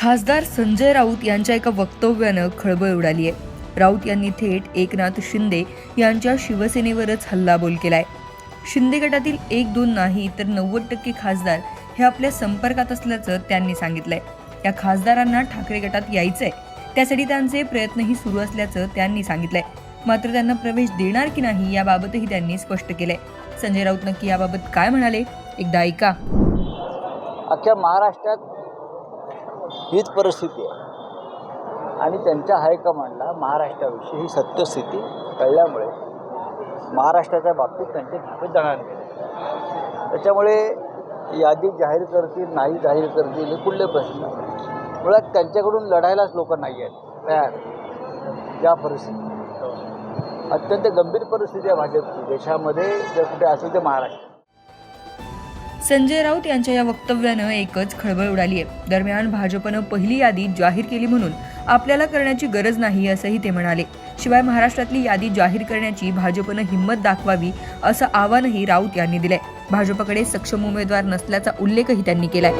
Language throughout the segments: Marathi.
खासदार संजय राऊत यांच्या एका वक्तव्यानं खळबळ उडाली आहे. राऊत यांनी थेट एकनाथ शिंदे यांच्या शिवसेनेवरच हल्लाबोल केलाय. शिंदे गटातील एक दोन नाही तर नव्वद टक्के खासदार हे आपल्या संपर्कात असल्याचं त्यांनी सांगितलंय. या खासदारांना ठाकरे गटात यायचंय. त्यासाठी त्यांचे प्रयत्नही सुरू असल्याचं त्यांनी सांगितलंय. मात्र त्यांना प्रवेश देणार की नाही याबाबतही त्यांनी स्पष्ट केलंय. संजय राऊत नक्की याबाबत काय म्हणाले? एकदा ऐका. अख्ख्या महाराष्ट्रात हीच परिस्थिती आहे. आणि त्यांच्या हायकमांडला महाराष्ट्राविषयी ही सत्यस्थिती कळल्यामुळे महाराष्ट्राच्या बाबतीत त्यांचे धापे जाणार नाही त्याच्यामुळे यादी जाहीर करतील नाही जाहीर करतील हे कुठले प्रश्न मुळात त्यांच्याकडून लढायलाच लोक नाही आहेत. तयार. या परिस्थितीत. अत्यंत गंभीर परिस्थिती आहे भाजपची. देशामध्ये जर कुठे असेल ते महाराष्ट्र. संजय राऊत यांच्या या वक्तव्यानं एकच खळबळ उडाली आहे दरम्यान भाजपनं पहिली यादी जाहीर केली म्हणून आपल्याला करण्याची गरज नाही असंही ते म्हणाले. शिवाय महाराष्ट्रातली यादी जाहीर करण्याची भाजपनं हिंमत दाखवावी असं आवाहनही राऊत यांनी दिलंय. भाजपकडे सक्षम उमेदवार नसल्याचा उल्लेखही त्यांनी केलाय.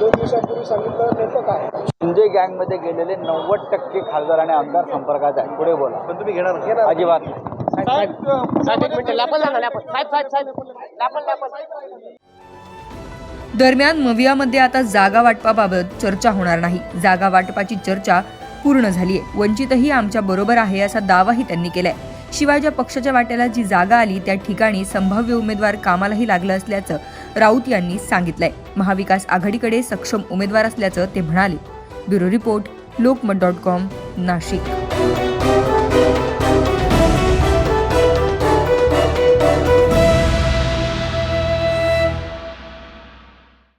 दोन दिवसांपूर्वी सांगितलं नेमकं काय शिंदे गँगमध्ये गेलेले नव्वद टक्के खासदार आणि आमदार संपर्कात आहेत पुढे बोला. पण तुम्ही घेणार घेणार अजिबात नाही. साहेब साहेब एक मिनिट लापल ना लापल साहेब साहेब साहेब लापल लापल दरम्यान मवियामध्ये आता जागा वाटपाबाबत चर्चा होणार नाही. जागा वाटपाची चर्चा पूर्ण झाली आहे. वंचितही आमच्या बरोबर आहे असा दावाही त्यांनी केलाय. शिवाय ज्या पक्षाच्या वाट्याला जी जागा आली त्या ठिकाणी संभाव्य उमेदवार कामालाही लागलं असल्याचं राऊत यांनी सांगितलंय. महाविकास आघाडीकडे सक्षम उमेदवार असल्याचं ते म्हणाले. Bureau report Lokmat dot com Nashik.